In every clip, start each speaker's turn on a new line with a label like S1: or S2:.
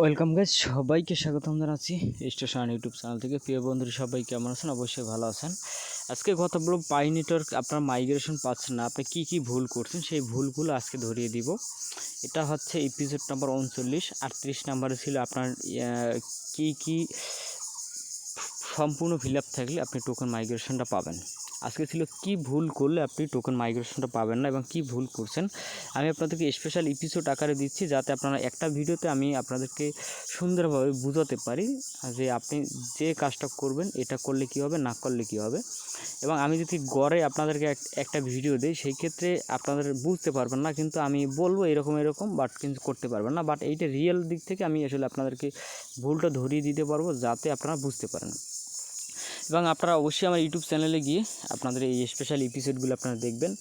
S1: Welcome guys সবাইকে স্বাগতম জানাচ্ছি স্টেশন ইউটিউব চ্যানেল থেকে। প্রিয় বন্ধুরা, সবাই কেমন আছেন? অবশ্যই ভালো আছেন। আজকে কথা বলব পাই নেটওয়ার্ক আপনার মাইগ্রেশন পাচ্ছেন না। আপনি কী কী ভুল করছেন, সেই ভুলগুলো আজকে ধরিয়ে দিব। এটা হচ্ছে এপিসোড নাম্বার উনচল্লিশ। আটত্রিশ নাম্বারে ছিল আপনার কী কী সম্পূর্ণ ফিল আপ থাকলে আপনি টোকেন মাইগ্রেশনটা পাবেন। আজকে ছিল কি ভুল করলে আপনি টোকেন মাইগ্রেশনটা পাবেন না এবং কি ভুল করছেন? আমি আপনাদেরকে স্পেশাল এপিসোড আকারে দিচ্ছি যাতে আপনারা একটা ভিডিওতে আমি আপনাদেরকে সুন্দরভাবে বোঝাতে পারি যে আপনি যে কাজটা করবেন, এটা করলে কি হবে, না করলে কি হবে। এবং আমি যদি গড়ে আপনাদেরকে এক- একটা ভিডিও দিই, সেই ক্ষেত্রে আপনাদের বুঝতে পারবেন না, কিন্তু আমি বলব এরকম এরকম বাট কিন্তু করতে পারবেন না। বাট এইটা রিয়েল দিক থেকে আমি আসলে আপনাদেরকে ভুলটা ধরিয়ে দিতে পারব যাতে আপনারা বুঝতে পারেন। এবং আপনারা অবশ্যই আমার ইউটিউব চ্যানেলে গিয়ে আপনাদের এই স্পেশাল এপিসোডগুলো আপনারা দেখবেন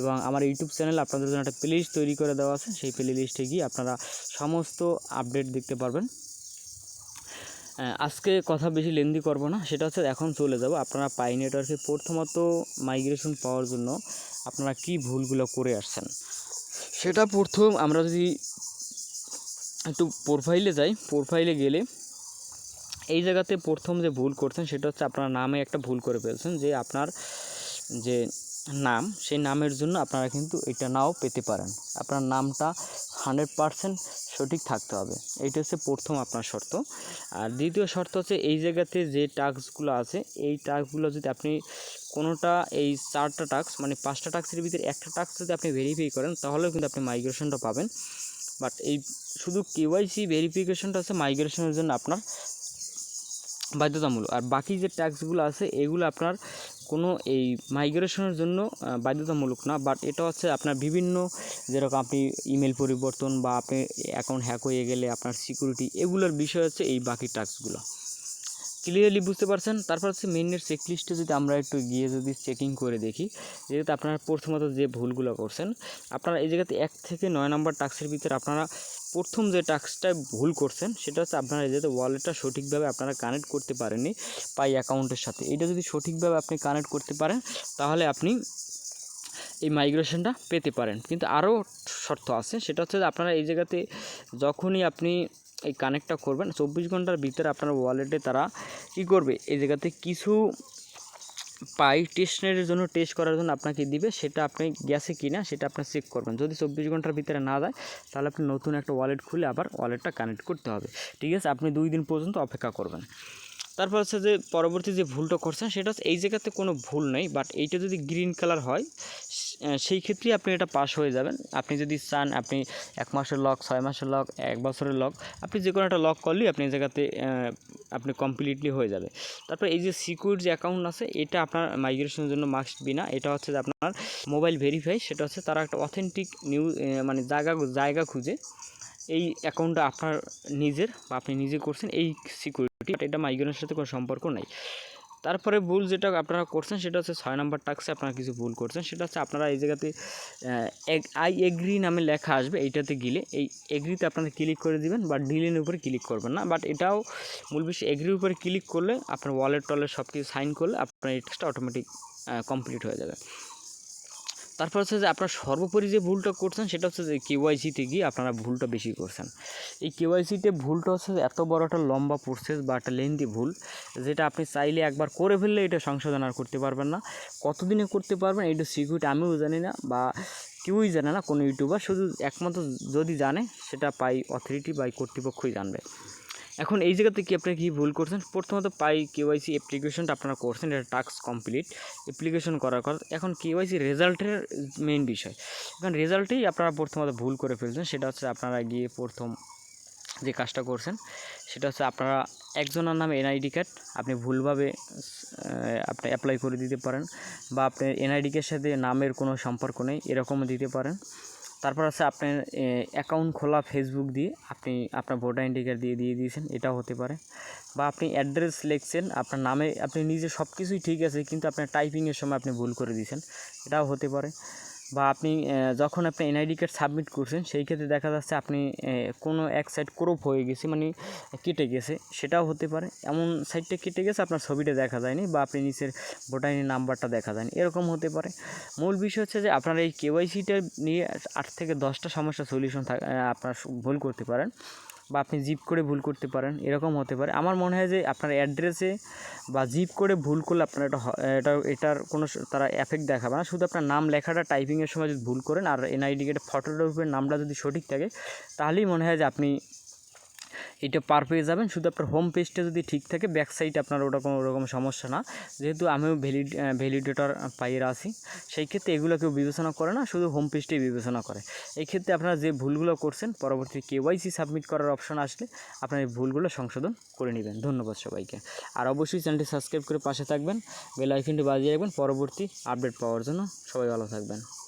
S1: এবং আমার ইউটিউব চ্যানেলে আপনাদের জন্য একটা প্লে তৈরি করে দেওয়া আছে। সেই প্লে লিস্টে গিয়ে আপনারা সমস্ত আপডেট দেখতে পারবেন। আজকে কথা বেশি লেন্দি করব না, সেটা হচ্ছে এখন চলে যাব আপনারা পাই নেটওয়ার্কে প্রথমত মাইগ্রেশন পাওয়ার জন্য আপনারা কি ভুলগুলো করে আসছেন। সেটা প্রথম আমরা যদি একটু প্রোফাইলে যাই প্রোফাইলে গেলে এই জায়গাতে প্রথম যে ভুল করছেন, সেটা হচ্ছে আপনার নামে একটা ভুল করে ফেলছেন, যে আপনার যে নাম, সেই নামের জন্য আপনারা কিন্তু এটা নাও পেতে পারেন। আপনার নামটা হান্ড্রেড পারসেন্ট সঠিক থাকতে হবে। এইটা হচ্ছে প্রথম আপনার শর্ত। আর দ্বিতীয় শর্ত হচ্ছে, এই জায়গাতে যে টাস্কগুলো আছে, এই টাস্কগুলো যদি আপনি কোনোটা, এই চারটা টাস্ক মানে পাঁচটা টাস্কের ভিতরে একটা টাস্ক যদি আপনি ভেরিফাই করেন, তাহলেও কিন্তু আপনি মাইগ্রেশনটা পাবেন। বাট এই শুধু কেওয়াইসি ভেরিফিকেশনটা আছে মাইগ্রেশনের জন্য আপনার বাধ্যতামূলক। আর বাকি যে ট্যাক্সগুলো আছে, এগুলো আপনার কোনো এই মাইগ্রেশনের জন্য বাধ্যতামূলক না। বাট এটা হচ্ছে আপনার বিভিন্ন যেরকম আপনি ইমেল পরিবর্তন বা আপনি অ্যাকাউন্ট হ্যাক হয়ে গেলে আপনার সিকিউরিটি এগুলোর বিষয় হচ্ছে এই বাকি ট্যাক্সগুলো ক্লিয়ারলি বুঝতে পারছেন? তারপর হচ্ছে মেইনের চেকলিস্টে যদি আমরা একটু গিয়ে যদি চেকিং করে দেখি, যেহেতু আপনারা প্রথমত যে ভুলগুলো করছেন, আপনারা এই জায়গাতে এক থেকে নয় নম্বর টাস্কের ভিতরে আপনারা প্রথম যে টাস্কটা ভুল করছেন, সেটা হচ্ছে আপনারা এই যাতে ওয়ালেটটা সঠিকভাবে আপনারা কানেক্ট করতে পারেননি পাই অ্যাকাউন্টের সাথে। এটা যদি সঠিকভাবে আপনি কানেক্ট করতে পারেন, তাহলে আপনি এই মাইগ্রেশনটা পেতে পারেন। কিন্তু আরও শর্ত আছে, সেটা হচ্ছে আপনারা এই জায়গাতে যখনই আপনি এই কানেক্টটা করবেন, চব্বিশ ঘণ্টার ভিতরে আপনার ওয়ালেটে তারা কী করবে? এই জায়গাতে কিছু পাই টেস্টের জন্য টেস্ট করার জন্য আপনাকে দিবে, সেটা আপনি গেছে কি না সেটা আপনি চেক করবেন। যদি চব্বিশ ঘণ্টার ভিতরে না যায়, তাহলে আপনি নতুন একটা ওয়ালেট খুলে আবার ওয়ালেটটা কানেক্ট করতে হবে। ঠিক আছে? আপনি দুই দিন পর্যন্ত অপেক্ষা করবেন। তারপর হচ্ছে যে পরবর্তী যে ভুলটা করছেন, সেটা হচ্ছে এই জায়গাতে কোনো ভুল নেই বাট এইটা যদি গ্রিন কালার হয় সেই ক্ষেত্রেই আপনি এটা পাস হয়ে যাবেন। আপনি যদি চান, আপনি এক মাসের লক ছয় মাসের লক এক বছরের লক আপনি যে কোনো একটা লক করলেই আপনি এই জায়গাতে আপনি কমপ্লিটলি হয়ে যাবে। তারপর এই যে সিকিউর যে অ্যাকাউন্ট আছে, এটা আপনার মাইগ্রেশনের জন্য মাস্ট বিনা এটা হচ্ছে যে আপনার মোবাইল ভেরিফাই সেটা হচ্ছে তারা একটা অথেন্টিক নিউ মানে জায়গা জায়গা খুঁজে। এই অ্যাকাউন্টটা আপনার নিজের বা আপনি নিজে করছেন, এই সিকিউরিটি এটা মাইগ্রেনের সাথে কোনো সম্পর্ক নেই। তারপরে ভুল যেটা আপনারা করছেন, সেটা হচ্ছে ছয় নম্বর টাক্সে আপনারা কিছু ভুল করছেন, সেটা হচ্ছে আপনারা এই জায়গাতে আই এগ্রি নামে লেখা আসবে, এইটাতে গেলে এই এগ্রিতে আপনারা ক্লিক করে দিবেন বা ডিলের উপরে ক্লিক করবেন না। বাট এটাও মূল বিষয় এগ্রির উপরে ক্লিক করলে আপনার ওয়ালেট টলেট সব কিছু সাইন করলে আপনার এই টাস্কটা অটোমেটিক কমপ্লিট হয়ে যাবে। তারপর হচ্ছে যে আপনার সর্বোপরি যে ভুলটা করছেন সেটা হচ্ছে যে কেওয়াইসিতে গিয়ে আপনারা ভুলটা বেশি করছেন। এই কেওয়াইসিতে ভুলটা হচ্ছে এত বড় একটা লম্বা প্রসেস বা একটা লেন্দি ভুল, যেটা আপনি চাইলে একবার করে ফেললে এটা সংশোধন আর করতে পারবেন না। কতদিনে করতে পারবেন এইটা সিকিউরিটি আমিও জানি না বা কেউই জানে না, কোনো ইউটিউবার শুধু একমাত্র যদি জানে সেটা পাই অথরিটি বা কর্তৃপক্ষই জানবে। এখন এই জায়গাতে কি আপনি কি ভুল করছেন? প্রথমত পাই কেওয়াইসি অ্যাপ্লিকেশনটা আপনারা করছেন, এটা টাস্ক কমপ্লিট অ্যাপ্লিকেশন করার কথা। এখন কেওয়াইসি রেজাল্টের মেইন বিষয়। এখন রেজাল্টেই আপনারা প্রথমত ভুল করে ফেলছেন, সেটা হচ্ছে আপনারা গিয়ে প্রথম যে কাজটা করছেন, সেটা হচ্ছে আপনারা একজনের নামে এনআইডি কার্ড আপনি ভুলভাবে আপনি অ্যাপ্লাই করে দিতে পারেন, বা আপনার এনআইডি কার্ডের সাথে নামের কোনো সম্পর্ক নেই, এরকমও দিতে পারেন। তারপর আছে আপনার অ্যাকাউন্ট খোলা ফেসবুক দিয়ে আপনি আপনার ভোটার আইডি কার্ড দিয়ে দিয়ে দিয়েছেন, এটাও হতে পারে। বা আপনি অ্যাড্রেস লিখছেন, আপনার নামে, আপনি নিজে সব কিছুই ঠিক আছে, কিন্তু আপনার টাইপিংয়ের সময় আপনি ভুল করে দিয়েছেন, এটাও হতে পারে। বা আপনি যখন আপনি এনআইডি কার্ড সাবমিট করছেন, সেই ক্ষেত্রে দেখা যাচ্ছে আপনি কোনো এক সাইড ক্রপ হয়ে গেছে মানে কেটে গেছে, সেটাও হতে পারে। এমন সাইডটা কেটে গেছে, আপনার ছবিটা দেখা যায়নি বা আপনি নিচের ভোটার নাম্বারটা দেখা যায়নি, এরকম হতে পারে। মূল বিষয় হচ্ছে যে, আপনার এই কেওয়াইসিটা নিয়ে আট থেকে দশটা সমস্যা সলিউশন আপনার ভুল করতে পারেন। বা আপনি জিপ করে ভুল করতে পারেন, এরকম হতে পারে। আমার মনে হয় যে আপনার অ্যাড্রেসে বা জিপ করে ভুল করলে আপনার এটা এটা, এটার কোনো তারা এফেক্ট দেখাবে না। শুধু আপনার নাম লেখাটা টাইপিংয়ের সময় যদি ভুল করেন আর এনআইডি কার্ডের ফটোটার উপরে নামটা যদি সঠিক থাকে, তাহলেই মনে হয় যে আপনি এটা পার পেয়ে যাবেন। শুধু আপনার হোম পেজটা যদি ঠিক থাকে ব্যাক সাইড আপনার ওটা কোনো রকম সমস্যা না। যেহেতু আমিও ভ্যালিড ভ্যালিডেটর পাইয়ে আছি। সেই ক্ষেত্রে এগুলো কেউ বিবেচনা করে না, শুধু হোম পেজটাই বিবেচনা করে। এই ক্ষেত্রে আপনারা যে ভুলগুলো করছেন, পরবর্তী কেওয়াইসি সাবমিট করার অপশন আসলে আপনার এই ভুলগুলো সংশোধন করে নেবেন। ধন্যবাদ সবাইকে। আর অবশ্যই চ্যানেলটি সাবস্ক্রাইব করে পাশে থাকবেন বেল আইকনটি বাজিয়ে রাখবেন, পরবর্তী আপডেট পাওয়ার জন্য সবাই ভালো থাকবেন।